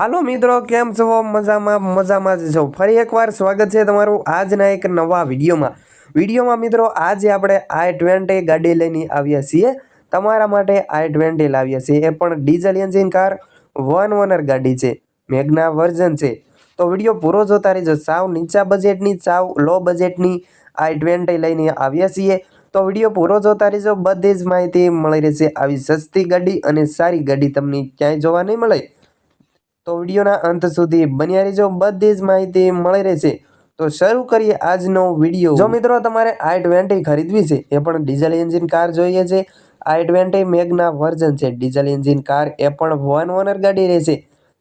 હાલો મિત્રો, કેમ છો? મજામાં મજામાં જ છો. ફરી એકવાર સ્વાગત છે તમારું આજના એક નવા વિડીયોમાં. વિડીયોમાં મિત્રો, આજે આપણે આઈ ટ્વેન્ટી ગાડી લઈને આવ્યા છીએ. તમારા માટે આઈ ટ્વેન્ટી લાવ્યા છીએ. એ પણ diesel engine car, one owner ગાડી છે. મેઘના વર્ઝન છે. તો વીડિયો પૂરો જોતા રહેજો. સાવ નીચા બજેટની, સાવ લો બજેટની આઈ ટ્વેન્ટી લઈને આવ્યા છીએ. તો વીડિયો પૂરો જોતા રહેજો. બધી જ માહિતી મળી રહેશે. આવી સસ્તી ગાડી અને સારી ગાડી તમને ક્યાંય જોવા નહીં મળે. તો વિડીયોના અંત સુધી બન્યા રહેજો. બધી જ માહિતી મળી રહેશે. તો શરૂ કરીએ આજનો વીડિયો. જો મિત્રો તમારે આઈ ટ્વેન્ટી ખરીદવી છે, એ પણ ડીઝલ એન્જિન કાર જોઈએ છે. આઈ ટ્વેન્ટી મેગના વર્ઝન છે. ડીઝલ એન્જિન કાર એ પણ વન ઓનર ગાડી રહેશે.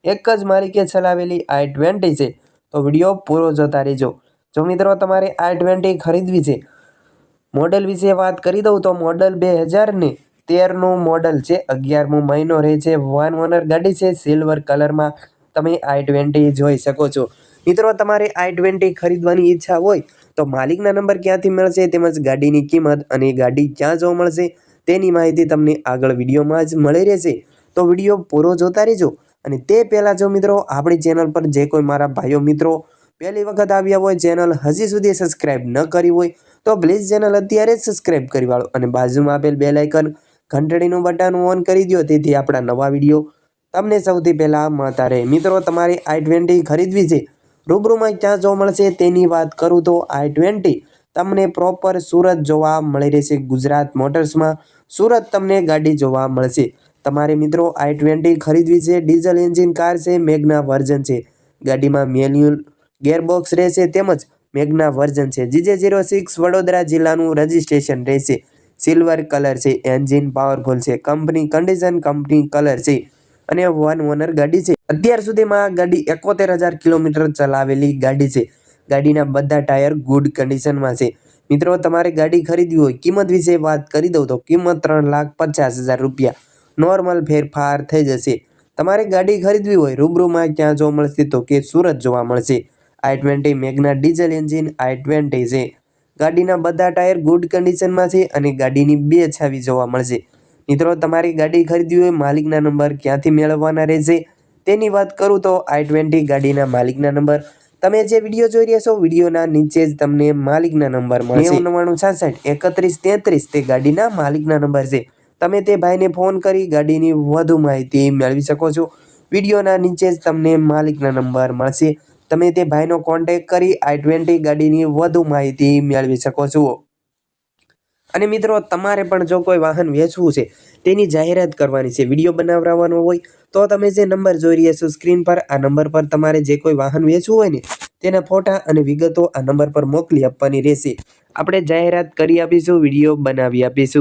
એક જ માલિકે ચલાવેલી આઈ ટ્વેન્ટી છે. તો વીડિયો પૂરો જોતા રહેજો. જો મિત્રો તમારે આઈ ટ્વેન્ટી ખરીદવી છે, મોડલ વિશે વાત કરી દઉં તો મોડલ બે હજારને તેરનું મોડલ છે, અગિયારમો મહિનો રહે છે, વન ઓનર ગાડી છે, સિલ્વર કલરમાં તમે આઈ ટ્વેન્ટી જોઈ શકો છો. મિત્રો, તમારે આઈ ટ્વેન્ટી ખરીદવાની ઈચ્છા હોય તો માલિકના નંબર ક્યાંથી મળશે તેમજ ગાડીની કિંમત અને ગાડી ક્યાં જોવા મળશે તેની માહિતી તમને આગળ વિડીયોમાં જ મળી રહેશે. તો વીડિયો પૂરો જોતા રહેજો અને તે પહેલાં જો મિત્રો, આપણી ચેનલ પર જે કોઈ મારા ભાઈઓ મિત્રો પહેલી વખત આવ્યા હોય, ચેનલ હજી સુધી સબસ્ક્રાઈબ ન કરી હોય તો પ્લીઝ ચેનલ અત્યારે જ સબસ્ક્રાઇબ કરી વાળો અને બાજુમાં આપેલ બે લાઇકન ઘંટડીનું બટન ઓન કરી દો તેથી આપણા નવા વીડિયો તમને સૌથી પહેલાં મળતા રહે. મિત્રો, તમારે આઈ ટ્વેન્ટી ખરીદવી છે. રૂબરૂમાં ક્યાં જોવા મળશે તેની વાત કરું તો આઈ ટ્વેન્ટી તમને પ્રોપર સુરત જોવા મળી રહેશે. ગુજરાત મોટર્સમાં સુરત તમને ગાડી જોવા મળશે. તમારે મિત્રો આઈ ટ્વેન્ટી ખરીદવી છે. ડીઝલ એન્જિન કાર છે, મેગના વર્ઝન છે. ગાડીમાં મેન્યુઅલ ગેરબોક્સ રહેશે તેમજ મેગના વર્ઝન છે. જીજે જીરો સિક્સ વડોદરા જિલ્લાનું રજિસ્ટ્રેશન રહેશે. સિલ્વર કલર છે એન્જિન પાવરફુલ છે કંપની કન્ડિશન કંપની કલર છે. અને વન ઓનર ગાડી છે. અત્યાર સુધીમાં આ ગાડી એકોતેર હજાર કિલોમીટર ચલાવેલી ગાડી છે. ગાડીના બધા ટાયર ગુડ કન્ડિશનમાં છે. મિત્રો, તમારે ગાડી ખરીદવી હોય, કિંમત વિશે વાત કરી દઉં તો કિંમત ત્રણ લાખ પચાસ હજાર રૂપિયા. નોર્મલ ફેરફાર થઈ જશે. તમારે ગાડી ખરીદવી હોય, રૂબરૂમાં ક્યાં જોવા મળશે તો કે સુરત જોવા મળશે. I twenty Magna diesel engine I twenty છે. ગાડીના બધા ટાયર ગુડ કન્ડિશનમાં છે અને ગાડીની બે છાવી જોવા મળશે. મિત્રો, તમારી ગાડી ખરીદવી હોય, માલિકના નંબર ક્યાંથી મેળવવાના રહેશે? તેની વાત કરું તો આઈ ટ્વેન્ટી ગાડીના માલિકના નંબર. તમે જે વીડિયો જોઈ રહ્યા છો, વિડીયોના નીચે જ તમને માલિકના નંબર મળશે. નવ્વાણું છાસઠ, એકત્રીસ, તેત્રીસ તે ગાડીના માલિકના નંબર છે. તમે તે ભાઈને ફોન કરી ગાડીની વધુ માહિતી મેળવી શકો છો. વિડીયોના નીચે જ તમને માલિકના નંબર મળશે. તમે તે ભાઈનો કોન્ટેક કરી આઈ ટ્વેન્ટી ગાડીની વધુ માહિતી મેળવી શકો છો. અને મિત્રો, તમારે પણ જો કોઈ વાહન વેચવું છે, તેની જાહેરાત કરવાની છે, વીડિયો બનાવવાનો હોય, તો તમે જે નંબર જોઈ રહ્યા છો સ્ક્રીન પર, આ નંબર પર તમારે જે કોઈ વાહન વેચવું હોય ને, તેના ફોટા અને વિગતો આ નંબર પર મોકલી આપવાની રહેશે. આપણે જાહેરાત કરી આપીશું, વીડિયો બનાવી આપીશું.